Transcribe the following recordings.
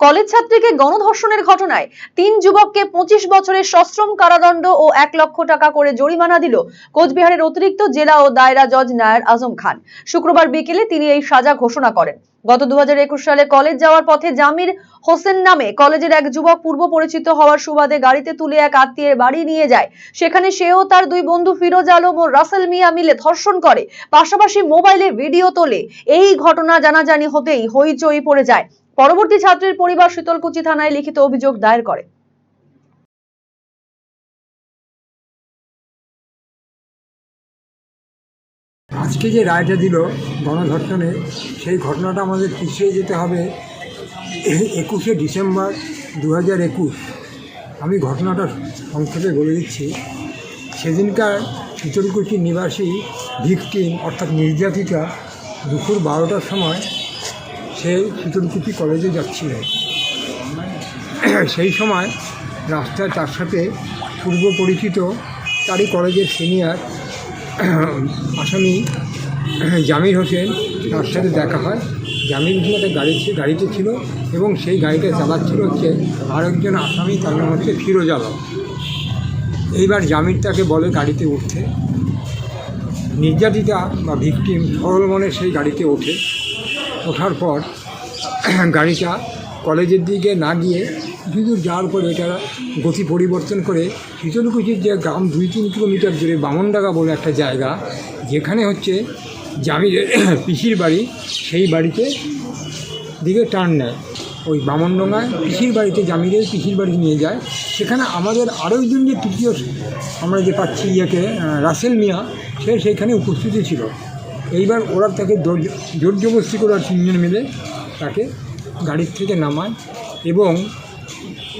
College ছাত্রীকে গণধর্ষণের ঘটনায় তিন যুবককে পঁচিশ বছরের সশ্রম কারাদণ্ড ও এক লক্ষ টাকা করে জরিমানা দিল কোচবিহারের অতিরিক্ত জেলা ও দায়রা জজ নায়ার আজম খান। শুক্রবার বিকেলে তিনি এই সাজা ঘোষণা করেন। গত দু সালে কলেজ যাওয়ার পথে জামির হোসেন নামে কলেজের এক যুবক পূর্ব পরিচিত হওয়ার সুবাদে গাড়িতে তুলে এক আত্মীয়ের বাড়ি নিয়ে যায়। সেখানে সেও তার দুই বন্ধু ফিরোজ আলম ও রাসেল মিয়া মিলে ধর্ষণ করে। পাশাপাশি মোবাইলে ভিডিও তোলে। এই ঘটনা জানাজানি হতেই হইচই পড়ে যায়। পরবর্তী ছাত্রীর পরিবার শীতলকুচি থানায় লিখিত অভিযোগ দায়ের করে। আজকে যে রায়টা দিল গণধর্ষণে, সেই ঘটনাটা আমাদের পিছিয়ে যেতে হবে একুশে ডিসেম্বর দু একুশ। আমি ঘটনাটা সংক্ষেপে বলে দিচ্ছি। সেদিনকার শীতলকুচি নিবাসী ভিকটিম, অর্থাৎ নির্যাতিতা, দুপুর বারোটার সময় সে শীতলকুচি কলেজে যাচ্ছিল। সেই সময় রাস্তায় তার সাথে পূর্ব পরিচিত তারই কলেজের সিনিয়র আসামি জামির হোসেন, তার সাথে দেখা হয়। জামির হোসেন একটা গাড়ি গাড়িতে ছিল এবং সেই গাড়িটা চালাচ্ছিল হচ্ছে আরেকজন আসামি, তার নাম হচ্ছে ফিরোজ আলম। এইবার জামির তাকে বলে গাড়িতে উঠতে। নির্যাতিতা বা ভিকটিম সরল মনে সেই গাড়িতে ওঠে। ওঠার পর গাড়িটা কলেজের দিকে না গিয়ে দূর যাওয়ার পরে এটা গতি পরিবর্তন করে শীতলকুচির যে গ্রাম দুই তিন কিলোমিটার দূরে বামনডাঙ্গা বলে একটা জায়গা, যেখানে হচ্ছে জামিরের পিসির বাড়ি, সেই বাড়িতে দিকে টার্ন নেয়। ওই বামনডাঙ্গায় পিসির বাড়িতে জামিরের পিসির বাড়ি নিয়ে যায়। সেখানে আমাদের আরও একজন যে তৃতীয়, আমরা যে পাচ্ছি ইয়েকে রাসেল মিয়া, সে সেইখানে উপস্থিতি ছিল। এইবার ওরা তাকে জোর জবরদস্তি করে তিনজন মিলে তাকে গাড়ির থেকে নামায় এবং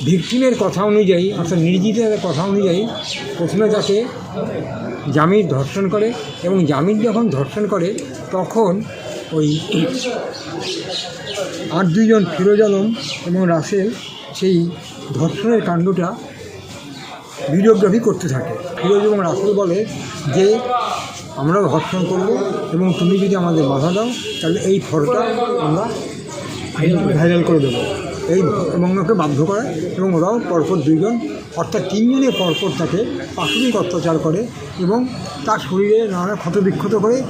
ভিকটিমের কথা অনুযায়ী অর্থাৎ নির্যাতিতার কথা অনুযায়ী প্রথমে তাকে জামির ধর্ষণ করে এবং জামির যখন ধর্ষণ করে তখন ওই আর দুইজন ফিরোজ আলম এবং রাসেল সেই ধর্ষণের কাণ্ডটা ভিডিওগ্রাফি করতে থাকে। ফিরোজ এবং রাসেল বলে যে আমরা ভর্ষণ করব এবং তুমি যদি আমাদের বাধা দাও, তাহলে এই ফটোটা আমরা ভাইরাল করে দেবো। এই এবং ওকে বাধ্য করে। এবং ওরাও পরপর দুইজন, অর্থাৎ তিনজনে পরপর তাকে প্রাথমিক অত্যাচার করে এবং তার শরীরে নানা ক্ষতবিক্ষত করে